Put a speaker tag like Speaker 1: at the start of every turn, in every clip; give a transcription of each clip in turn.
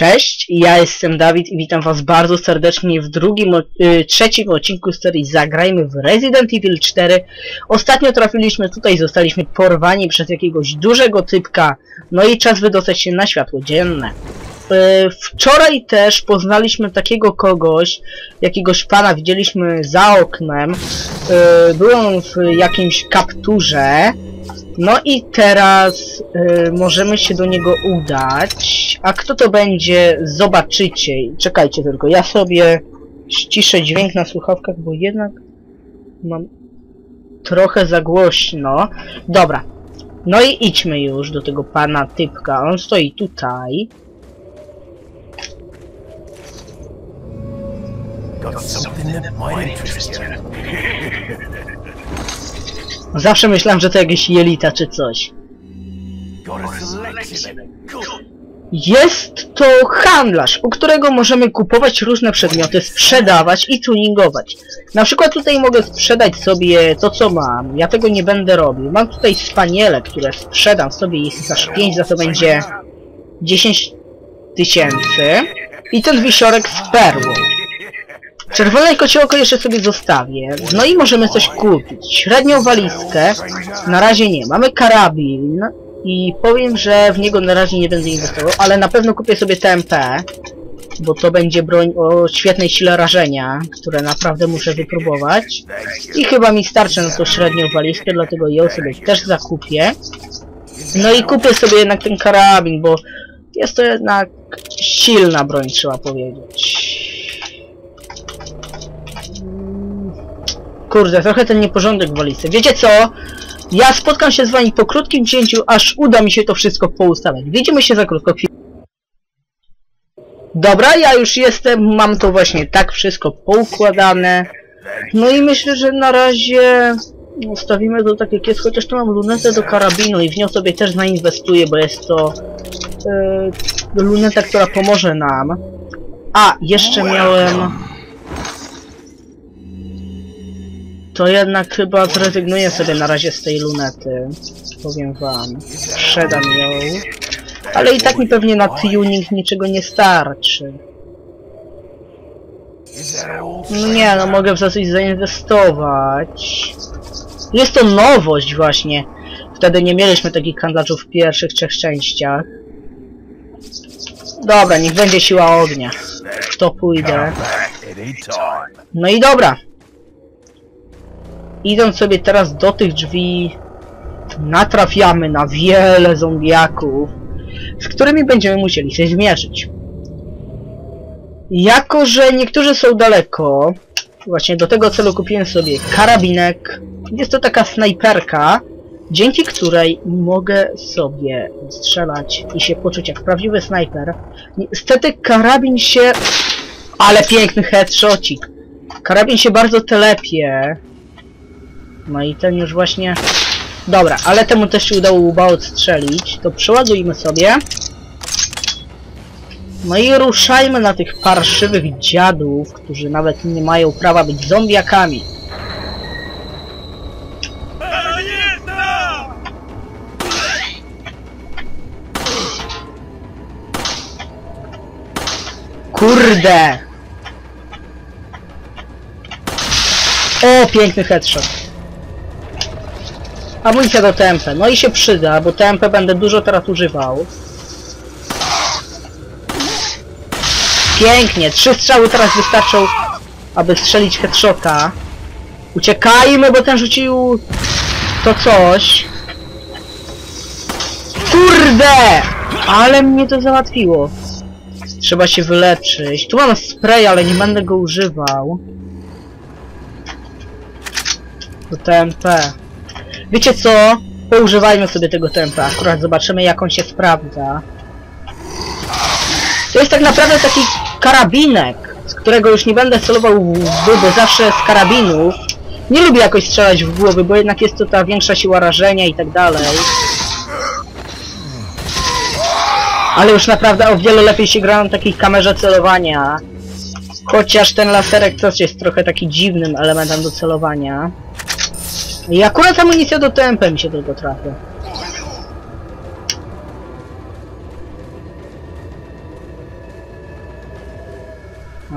Speaker 1: Cześć, ja jestem Dawid i witam was bardzo serdecznie w drugim, y, trzecim odcinku serii Zagrajmy w Resident Evil 4. Ostatnio trafiliśmy tutaj, zostaliśmy porwani przez jakiegoś dużego typka, no i czas wydostać się na światło dzienne. Y, Wczoraj też poznaliśmy takiego kogoś, jakiegoś pana widzieliśmy za oknem. Y, Był on w jakimś kapturze. No i teraz y, możemy się do niego udać. A kto to będzie, zobaczycie. Czekajcie tylko, ja sobie ściszę dźwięk na słuchawkach, bo jednak mam trochę za głośno. Dobra. No i idźmy już do tego pana typka. On stoi tutaj.
Speaker 2: Got something that might interest you.
Speaker 1: Zawsze myślałem, że to jakieś jelita czy coś. Jest to handlarz, u którego możemy kupować różne przedmioty, sprzedawać i tuningować. Na przykład tutaj mogę sprzedać sobie to co mam, ja tego nie będę robił. Mam tutaj spaniele, które sprzedam sobie, jest aż 5, za to będzie 10 tysięcy. I ten wisiorek z perłą. Czerwone kociołko jeszcze sobie zostawię. No i możemy coś kupić. Średnią walizkę. Na razie nie. Mamy karabin. I powiem, że w niego na razie nie będę inwestował, ale na pewno kupię sobie TMP. Bo to będzie broń o świetnej sile rażenia, które naprawdę muszę wypróbować. I chyba mi starczy na to średnią walizkę, dlatego ją sobie też zakupię. No i kupię sobie jednak ten karabin, bo jest to jednak silna broń, trzeba powiedzieć. Kurde, trochę ten nieporządek w walizce. Wiecie co? Ja spotkam się z wami po krótkim cięciu, aż uda mi się to wszystko poustawiać. Widzimy się za krótko. Dobra, ja już jestem, mam to właśnie tak wszystko poukładane. No i myślę, że na razie ustawimy to tak jak jest, chociaż tu mam lunetę do karabinu i w nią sobie też zainwestuję, bo jest to e, luneta, która pomoże nam. A, jeszcze miałem... To jednak chyba zrezygnuję sobie na razie z tej lunety. Powiem wam. Sprzedam ją. Ale i tak mi pewnie na tuning niczego nie starczy. No nie, no mogę w coś zainwestować. Jest to nowość właśnie. Wtedy nie mieliśmy takich handlarzów w pierwszych trzech częściach. Dobra, niech będzie siła ognia. W to pójdę. No i dobra. Idąc sobie teraz do tych drzwi, natrafiamy na wiele zombiaków, z którymi będziemy musieli się zmierzyć. Jako, że niektórzy są daleko, właśnie do tego celu kupiłem sobie karabinek. Jest to taka snajperka, dzięki której mogę sobie strzelać i się poczuć jak prawdziwy snajper. Niestety karabin się... Ale piękny headshotcik. Karabin się bardzo telepie. No i ten już właśnie... Dobra, ale temu też się udało łba odstrzelić. To przeładujmy sobie. No i ruszajmy na tych parszywych dziadów, którzy nawet nie mają prawa być zombiakami. Kurde! O, piękny headshot. Amunicja do TMP. No i się przyda, bo TMP będę dużo teraz używał. Pięknie. Trzy strzały teraz wystarczą, aby strzelić headshota. Uciekajmy, bo ten rzucił to coś. Kurde! Ale mnie to załatwiło. Trzeba się wyleczyć. Tu mam spray, ale nie będę go używał. Do TMP. Wiecie co? Poużywajmy sobie tego TMP. Akurat zobaczymy jak on się sprawdza. To jest tak naprawdę taki karabinek, z którego już nie będę celował w bo zawsze z karabinów nie lubię jakoś strzelać w głowy, bo jednak jest to ta większa siła rażenia i tak dalej. Ale już naprawdę o wiele lepiej się gra na takiej kamerze celowania. Chociaż ten laserek też jest trochę taki dziwnym elementem do celowania. I akurat amunicja do TMP mi się tylko trafia.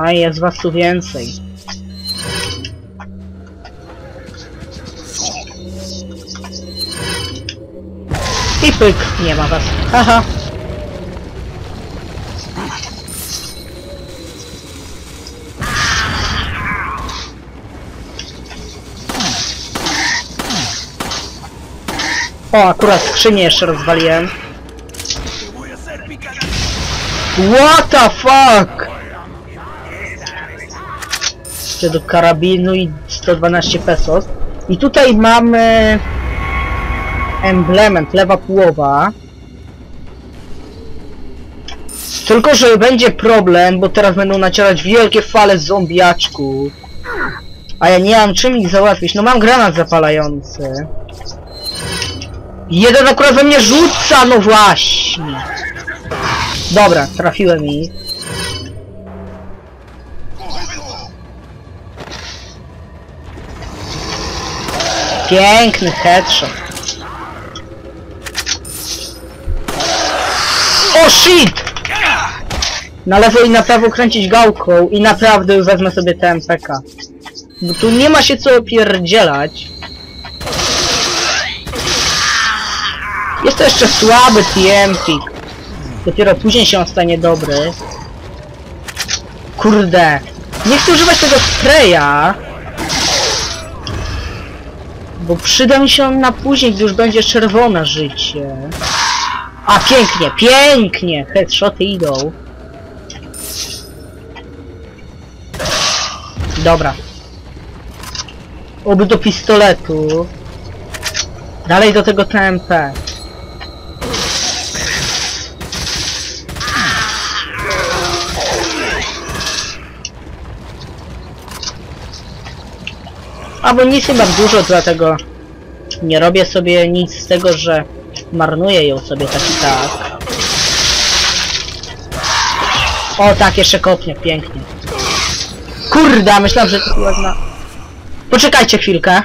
Speaker 1: A jest was tu więcej. I pyk, nie ma was. Haha. O, akurat skrzynię jeszcze rozwaliłem. What the fuck? Jeszcze do karabinu i 112 pesos. I tutaj mamy emblement, lewa połowa. Tylko, że będzie problem, bo teraz będą nacierać wielkie fale zombiaczków. A ja nie mam czym ich załatwić. No mam granat zapalający. Jeden akurat we mnie rzuca, no właśnie. Dobra, trafiłem ich. Piękny headshot. O shit! Na lewo i na prawo kręcić gałką i naprawdę wezmę sobie TMPK. Bo tu nie ma się co opierdzielać. To jeszcze słaby TMPik. Dopiero później się on stanie dobry. Kurde. Nie chcę używać tego spraya. Bo przyda mi się on na później, gdy już będzie czerwone życie. A, pięknie, pięknie! Headshoty idą. Dobra. Oby do pistoletu. Dalej do tego TMP. Albo nic nie mam dużo, dlatego nie robię sobie nic z tego, że marnuję ją sobie tak i tak. O tak, jeszcze kopnie, pięknie. Kurde, myślałem, że to była na... Poczekajcie chwilkę.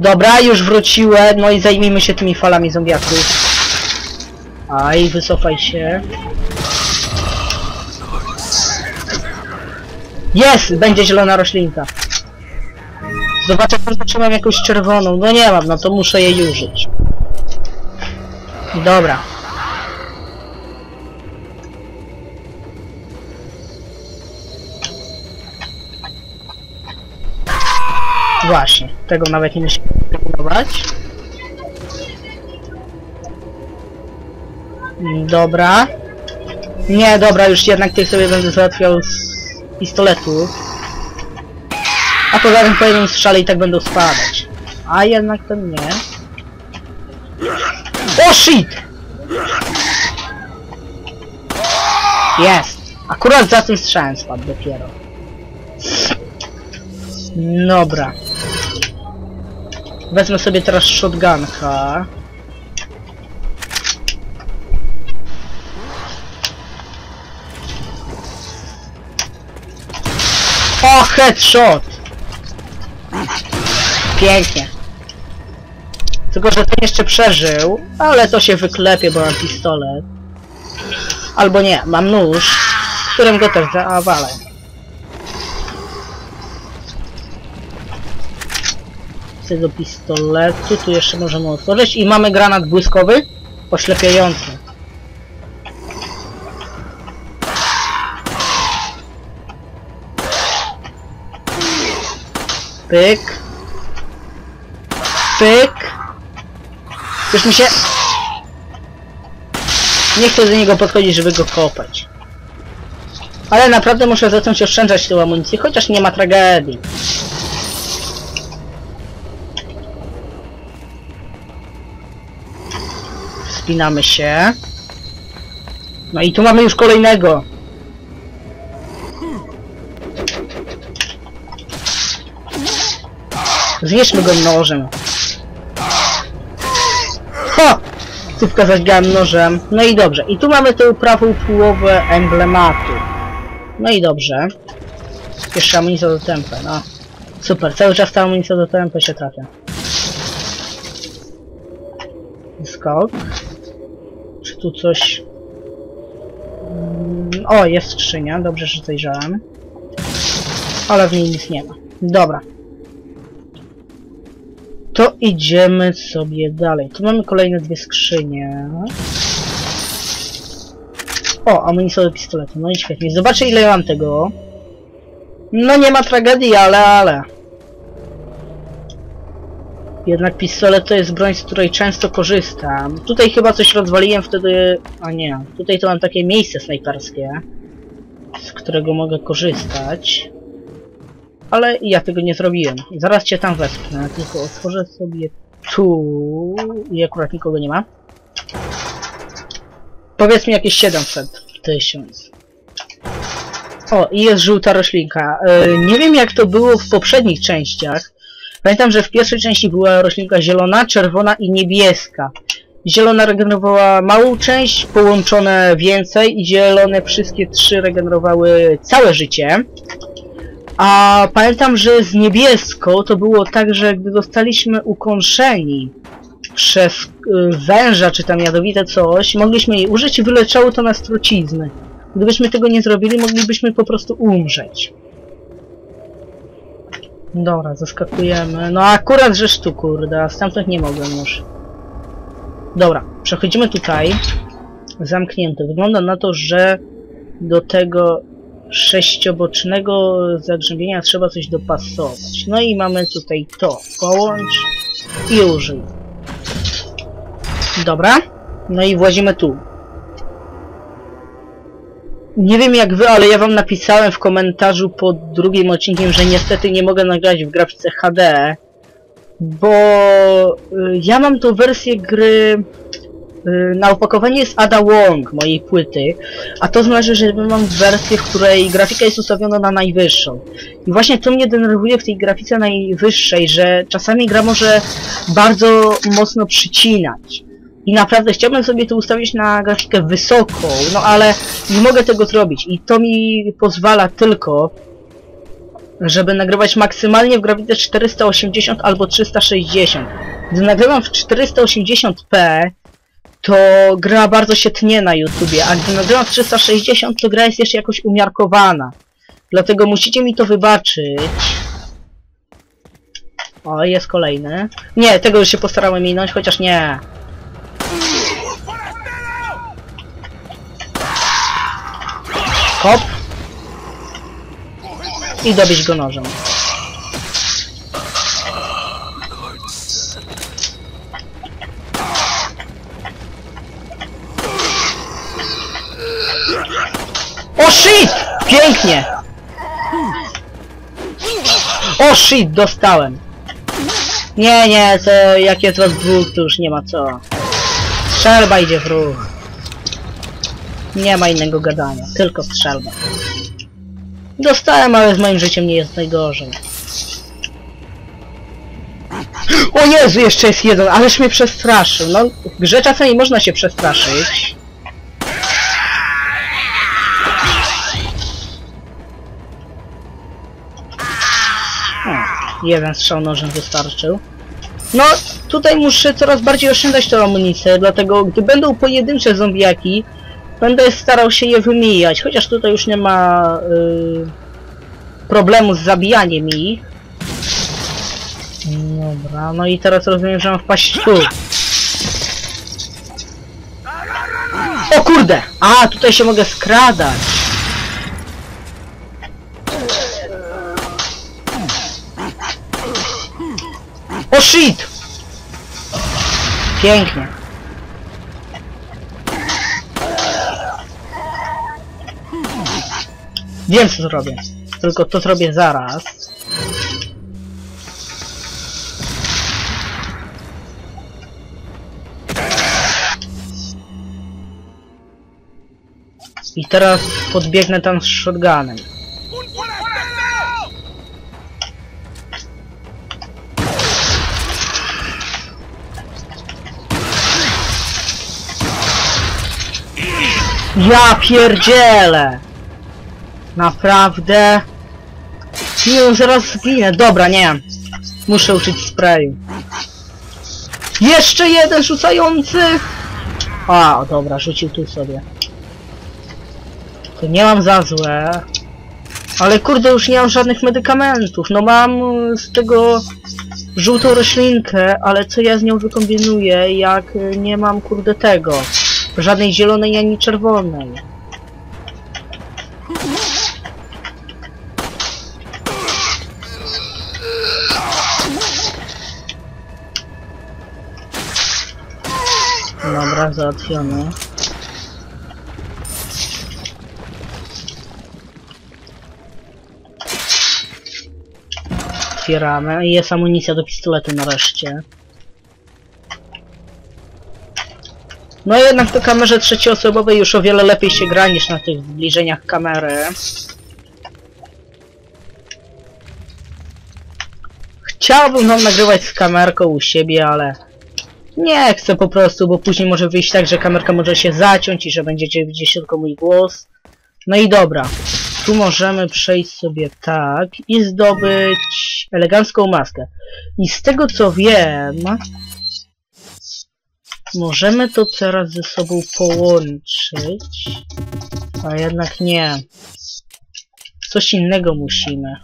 Speaker 1: Dobra, już wróciłem, no i zajmijmy się tymi falami zombiaków. Aj, wycofaj się. Jest! Będzie zielona roślinka. Zobaczę, czy mam jakąś czerwoną. No nie mam, no to muszę jej użyć. Dobra. Właśnie, tego nawet nie musimy próbować. Dobra. Nie, dobra, już jednak tych sobie będę załatwiał z pistoletu. A poza tym po jednym strzale i tak będą spadać. A jednak to nie. O shit! Jest! Akurat za tym strzałem spadł dopiero. Dobra. Wezmę sobie teraz shotgunka. Headshot! Pięknie. Tylko, że ten jeszcze przeżył, ale to się wyklepie, bo mam pistolet. Albo nie, mam nóż, którym go też zawalę. Z tego pistoletu tu jeszcze możemy otworzyć i mamy granat błyskowy, oślepiający. Pyk. Pyk. Już mi się... Nie chcę do niego podchodzić, żeby go kopać. Ale naprawdę muszę zacząć oszczędzać tę amunicję, chociaż nie ma tragedii. Wspinamy się. No i tu mamy już kolejnego. Zwierzmy go nożem. Ho! Cówka zagrałem nożem. No i dobrze. I tu mamy tę prawą połowę emblematu. No i dobrze. Jeszcze amunicja do tempę, no. Super, cały czas ta amunicja do tempę się trafia. Skok. Czy tu coś... Mm. O, jest skrzynia, dobrze, że zajrzałem. Ale w niej nic nie ma. Dobra. To idziemy sobie dalej. Tu mamy kolejne dwie skrzynie. O, amunicja do pistoletu. No i świetnie. Zobaczę ile mam tego. No nie ma tragedii, ale, ale. Jednak pistolet to jest broń, z której często korzystam. Tutaj chyba coś rozwaliłem wtedy... A nie, tutaj to mam takie miejsce snajperskie, z którego mogę korzystać. Ale ja tego nie zrobiłem. Zaraz cię tam wespnę, tylko otworzę sobie tu i akurat nikogo nie ma. Powiedz mi jakieś 700 tysiąc. O, i jest żółta roślinka. E, nie wiem jak to było w poprzednich częściach. Pamiętam, że w pierwszej części była roślinka zielona, czerwona i niebieska. Zielona regenerowała małą część, połączone więcej i zielone wszystkie trzy regenerowały całe życie. A pamiętam, że z niebieską to było tak, że gdy zostaliśmy ukąszeni przez y, węża czy tam jadowite coś, mogliśmy jej użyć i wyleczało to nas trucizny. Gdybyśmy tego nie zrobili, moglibyśmy po prostu umrzeć. Dobra, zaskakujemy. No akurat żeż tu, kurde, a stamtąd nie mogłem już. Dobra, przechodzimy tutaj. Zamknięte. Wygląda na to, że do tego sześciobocznego zagrzębienia trzeba coś dopasować. No i mamy tutaj to. Połącz i użyj. Dobra. No i włazimy tu. Nie wiem jak wy, ale ja wam napisałem w komentarzu pod drugim odcinkiem, że niestety nie mogę nagrać w grafice HD, bo y, ja mam tą wersję gry na opakowaniu jest Ada Wong mojej płyty, a to znaczy, że mam wersję, w której grafika jest ustawiona na najwyższą. I właśnie to mnie denerwuje w tej grafice najwyższej, że czasami gra może bardzo mocno przycinać. I naprawdę chciałbym sobie to ustawić na grafikę wysoką, no ale nie mogę tego zrobić i to mi pozwala tylko, żeby nagrywać maksymalnie w grafice 480 albo 360. Gdy nagrywam w 480p, to gra bardzo się tnie na YouTubie, a gdy nagrywam w 360, to gra jest jeszcze jakoś umiarkowana. Dlatego musicie mi to wybaczyć. O, jest kolejny. Nie, tego już się postarałem minąć, chociaż nie. Hop. I dobić go nożem. O shit! Pięknie! O shit, dostałem. Nie, nie, to jak jest was dwóch, to już nie ma co. Strzelba idzie w ruch. Nie ma innego gadania, tylko strzelba. Dostałem, ale z moim życiem nie jest najgorzej. O Jezu, jeszcze jest jeden, ależ mnie przestraszył. No, w grze czasami można się przestraszyć. Jeden strzał nożem wystarczył. No, tutaj muszę coraz bardziej oszczędzać tę amunicję, dlatego gdy będą pojedyncze zombiaki, będę starał się je wymijać, chociaż tutaj już nie ma y, problemu z zabijaniem ich. Dobra, no i teraz rozumiem, że mam wpaść tu. O kurde! A, tutaj się mogę skradać. Shit! Pięknie. Wiem co zrobię. Tylko to zrobię zaraz. I teraz podbiegnę tam z shotgunem. Ja pierdzielę! Naprawdę? Nie, zaraz zginę. Dobra, nie. Muszę uczyć sprayu. Jeszcze jeden rzucający! A, dobra, rzucił tu sobie. To nie mam za złe. Ale kurde, już nie mam żadnych medykamentów. No mam y, z tego żółtą roślinkę, ale co ja z nią wykombinuję, jak y, nie mam kurde tego. Żadnej zielonej ani czerwonej. Dobra, załatwione. Otwieramy. Jest amunicja do pistoletu nareszcie. No jednak w kamerze trzecioosobowej już o wiele lepiej się gra niż na tych zbliżeniach kamery. Chciałbym wam nagrywać z kamerką u siebie, ale nie chcę po prostu, bo później może wyjść tak, że kamerka może się zaciąć i że będziecie widzieć tylko mój głos. No i dobra, tu możemy przejść sobie tak i zdobyć elegancką maskę. I z tego co wiem, możemy to teraz ze sobą połączyć, a jednak nie. Coś innego musimy.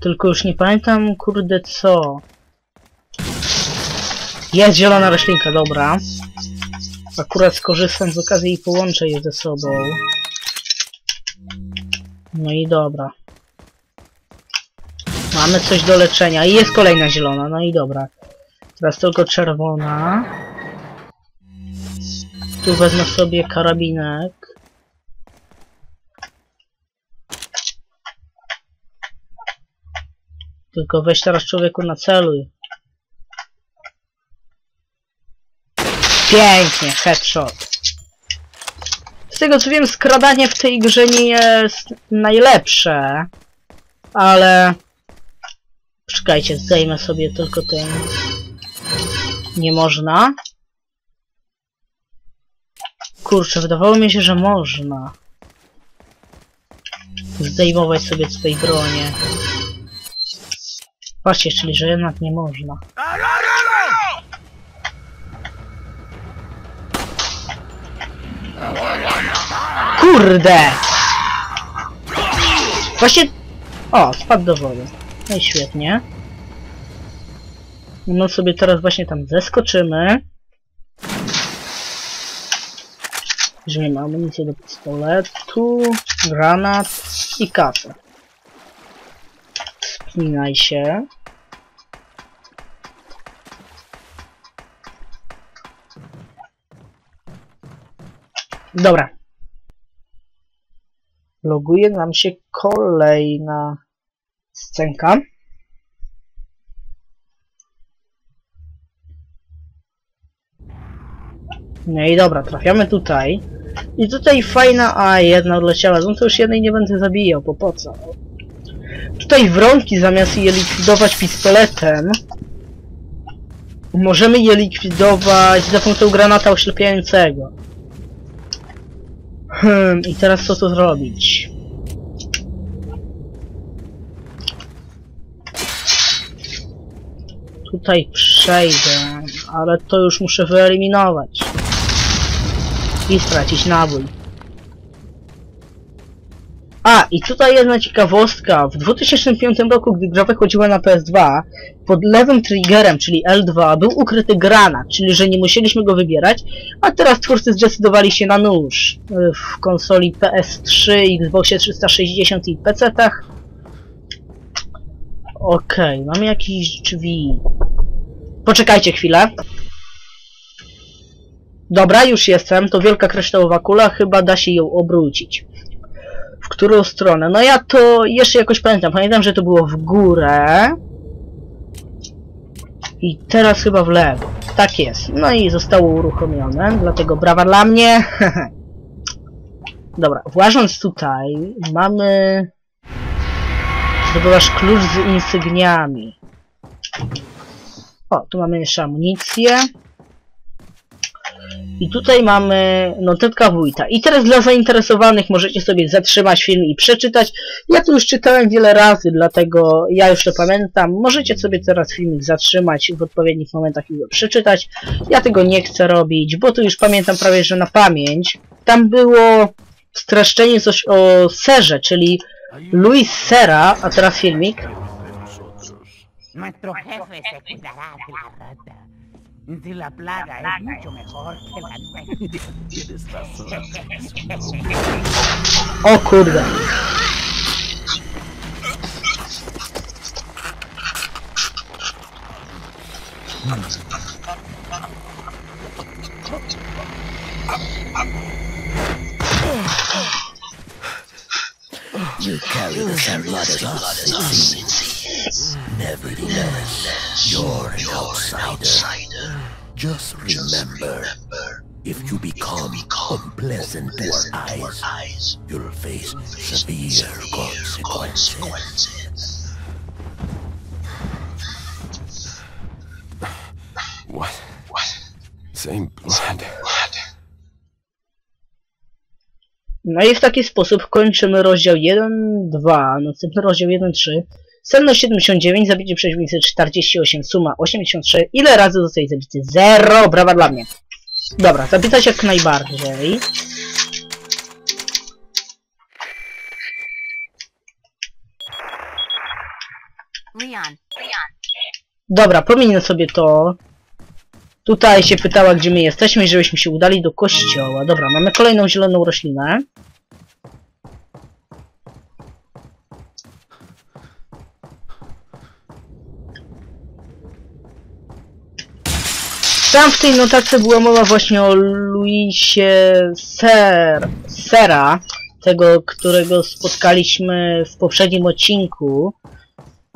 Speaker 1: Tylko już nie pamiętam, kurde, co. Jest zielona roślinka, dobra. Akurat skorzystam z okazji i połączę je ze sobą. No i dobra. Mamy coś do leczenia. I jest kolejna zielona, no i dobra. Teraz tylko czerwona. Tu wezmę sobie karabinek. Tylko weź teraz człowieku na celuj. Pięknie, headshot. Z tego co wiem, skradanie w tej grze nie jest najlepsze, ale... Czekajcie, zdejmę sobie tylko ten... Nie można? Kurczę, wydawało mi się, że można. Zdejmować sobie z tej bronie. Patrzcie, czyli że jednak nie można. Kurde! Właśnie... O, spadł do wody. No i świetnie. No sobie teraz właśnie tam zeskoczymy. Weźmiemy amunicję do pistoletu, granat i kasę. Spinaj się. Dobra. Loguje nam się kolejna scenka. No i dobra, trafiamy tutaj. I tutaj fajna... A, jedna odleciała. No to już jednej nie będę zabijał, bo po co? Tutaj wronki zamiast je likwidować pistoletem, możemy je likwidować za pomocą granata oślepiającego. Hmm, i teraz co tu zrobić? Tutaj przejdę, ale to już muszę wyeliminować. I stracić nabój. A, i tutaj jedna ciekawostka. W 2005 roku, gdy gra wychodziła na PS2, pod lewym triggerem, czyli L2, był ukryty granat, czyli że nie musieliśmy go wybierać, a teraz twórcy zdecydowali się na nóż. y, W konsoli PS3, Xboxie 360 i PC-tach. Okej, mamy jakieś drzwi. Poczekajcie chwilę. Dobra, już jestem. To wielka kryształowa kula, chyba da się ją obrócić. W którą stronę? No ja to jeszcze jakoś pamiętam. Pamiętam, że to było w górę. I teraz chyba w lewo. Tak jest. No i zostało uruchomione, dlatego brawa dla mnie. Dobra, włażąc tutaj, mamy... Zdobywasz klucz z insygniami. O, tu mamy jeszcze amunicję. I tutaj mamy notetka wójta. I teraz dla zainteresowanych możecie sobie zatrzymać film i przeczytać. Ja to już czytałem wiele razy, dlatego ja już to pamiętam. Możecie sobie teraz filmik zatrzymać w odpowiednich momentach i go przeczytać. Ja tego nie chcę robić, bo tu już pamiętam prawie, że na pamięć. tam było streszczenie coś o serze, czyli Luis Sera, a teraz filmik.
Speaker 3: Nuestro jefe se cuidará de la rata. Si la plaga es mucho mejor que la nuestra.
Speaker 2: Tienes razón.
Speaker 1: Oh, o kurde.
Speaker 2: You carry the same blood as us, it seems. Nevertheless, you're an outsider. Just remember, if you become unpleasant to our eyes, you'll face severe consequences.
Speaker 4: What? What? Same blood.
Speaker 1: No i w taki sposób kończymy rozdział 1, 2, następny rozdział 1, 3. Senność 79, zabicie przeciwnicy 48, suma 83. Ile razy zostaje zabity? 0! Brawa dla mnie. Dobra, zapisać jak najbardziej.
Speaker 3: Leon,
Speaker 1: Dobra, pominę sobie to. Tutaj się pytała, gdzie my jesteśmy żebyśmy się udali do kościoła. Dobra, mamy kolejną zieloną roślinę. Tam w tej notacji była mowa właśnie o Luisie Ser, Sera, tego, którego spotkaliśmy w poprzednim odcinku.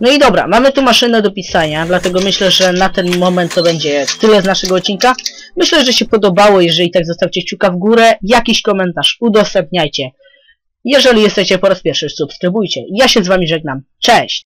Speaker 1: No i dobra, mamy tu maszynę do pisania, dlatego myślę, że na ten moment to będzie tyle z naszego odcinka. Myślę, że się podobało, jeżeli tak zostawcie kciuka w górę, jakiś komentarz, udostępniajcie. Jeżeli jesteście po raz pierwszy, subskrybujcie. Ja się z wami żegnam. Cześć!